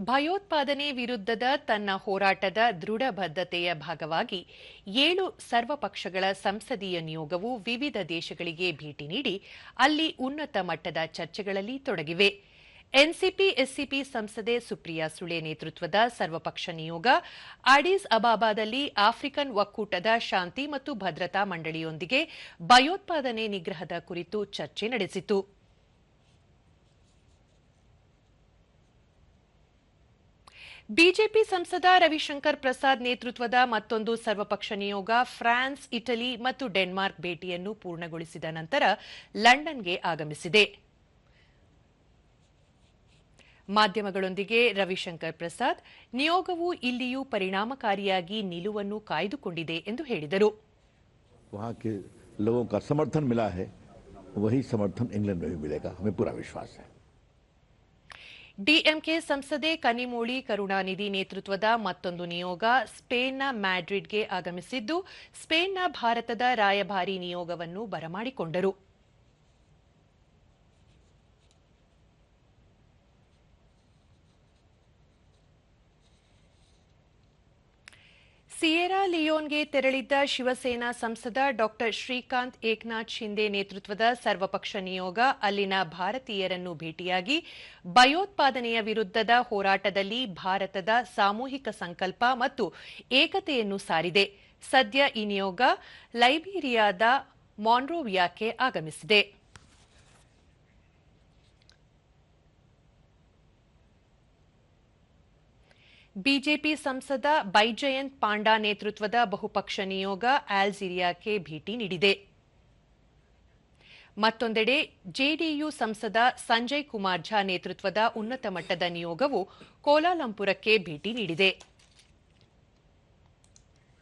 ಭಯೋತ್ಪಾದನೆ ವಿರುದ್ಧದ ತನ್ನ ಹೋರಾಟದ ದೃಢ ಬದ್ಧತೆಯ ಭಾಗವಾಗಿ ಏಳು ಸರ್ವಪಕ್ಷಗಳ ಸಂಸದೀಯ ನಿಯೋಗವು ವಿವಿಧ ದೇಶಗಳಿಗೆ ಭೇಟಿ ನೀಡಿ ಅಲ್ಲಿ ಉನ್ನತ ಮಟ್ಟದ ಚರ್ಚೆಗಳಲ್ಲಿ ತೊಡಗಿವೆ. ಎನ್ಸಿಪಿ, ಎಸ್ಸಿಪಿ ಸಂಸದೆ ಸುಪ್ರಿಯಾ ಸುಳೆ ನೇತೃತ್ವದ ಸರ್ವಪಕ್ಷ ನಿಯೋಗ ಅಡೀಸ್ ಅಬಾಬಾದಲ್ಲಿ ಆಫ್ರಿಕನ್ ಒಕ್ಕೂಟದ ಶಾಂತಿ ಮತ್ತು ಭದ್ರತಾ ಮಂಡಳಿಯೊಂದಿಗೆ ಭಯೋತ್ಪಾದನೆ ನಿಗ್ರಹದ ಕುರಿತು ಚರ್ಚೆ ನಡೆಸಿತು. ಬಿಜೆಪಿ ಸಂಸದ ರವಿಶಂಕರ್ ಪ್ರಸಾದ್ ನೇತೃತ್ವದ ಮತ್ತೊಂದು ಸರ್ವಪಕ್ಷ ನಿಯೋಗ ಫ್ರಾನ್ಸ್, ಇಟಲಿ ಮತ್ತು ಡೆನ್ಮಾರ್ಕ್ ಭೇಟಿಯನ್ನು ಪೂರ್ಣಗೊಳಿಸಿದ ನಂತರ ಲಂಡನ್ಗೆ ಆಗಮಿಸಿದೆ. ಮಾಧ್ಯಮಗಳೊಂದಿಗೆ ರವಿಶಂಕರ್ ಪ್ರಸಾದ್, ನಿಯೋಗವು ಇಲ್ಲಿಯೂ ಪರಿಣಾಮಕಾರಿಯಾಗಿ ನಿಲುವನ್ನು ಕಾಯ್ದುಕೊಂಡಿದೆ ಎಂದು ಹೇಳಿದರು. ಸಮರ್ಥನ ಸಮರ್ಥನ್ ಇಂಗ್ಲೆಂಡ್ ವಿಶ್ವಾಸ. ಡಿಎಂಕೆ ಸಂಸದೆ ಕನಿಮೋಳಿ ಕರುಣಾನಿಧಿ ನೇತೃತ್ವದ ಮತ್ತೊಂದು ನಿಯೋಗ ಸ್ಪೇನ್ನ ಮ್ಯಾಡ್ರಿಡ್ಗೆ ಆಗಮಿಸಿದ್ದು, ಸ್ಪೇನ್ನ ಭಾರತದ ರಾಯಭಾರಿ ನಿಯೋಗವನ್ನು ಬರಮಾಡಿಕೊಂಡರು. ಸಿಯೆರಾ ಲಿಯೋನ್ಗೆ ತೆರಳಿದ್ದ ಶಿವಸೇನಾ ಸಂಸದ ಡಾ ಶ್ರೀಕಾಂತ್ ಏಕನಾಥ್ ಶಿಂದೆ ನೇತೃತ್ವದ ಸರ್ವಪಕ್ಷ ನಿಯೋಗ, ಅಲ್ಲಿನ ಭಾರತೀಯರನ್ನು ಭೇಟಿಯಾಗಿ ಭಯೋತ್ಪಾದನೆಯ ವಿರುದ್ಧದ ಹೋರಾಟದಲ್ಲಿ ಭಾರತದ ಸಾಮೂಹಿಕ ಸಂಕಲ್ಪ ಮತ್ತು ಏಕತೆಯನ್ನು ಸಾರಿದೆ. ಸದ್ಯ ಈ ನಿಯೋಗ ಲೈಬೀರಿಯಾದ ಮಾನ್ರೋವಿಯಾಕ್ಕೆ ಆಗಮಿಸಿದೆ. ಬಿಜೆಪಿ ಸಂಸದ ಬೈಜಯಂತ್ ಪಾಂಡಾ ನೇತೃತ್ವದ ಬಹುಪಕ್ಷ ನಿಯೋಗ ಆಲ್ಜೀರಿಯಾಕ್ಕೆ ಭೇಟಿ ನೀಡಿದೆ. ಮತ್ತೊಂದೆಡೆ ಜೆಡಿಯು ಸಂಸದ ಸಂಜಯ್ ಕುಮಾರ್ ಝಾ ನೇತೃತ್ವದ ಉನ್ನತ ಮಟ್ಟದ ನಿಯೋಗವು ಕೋಲಾಲಂಪುರಕ್ಕೆ ಭೇಟಿ ನೀಡಿದೆ.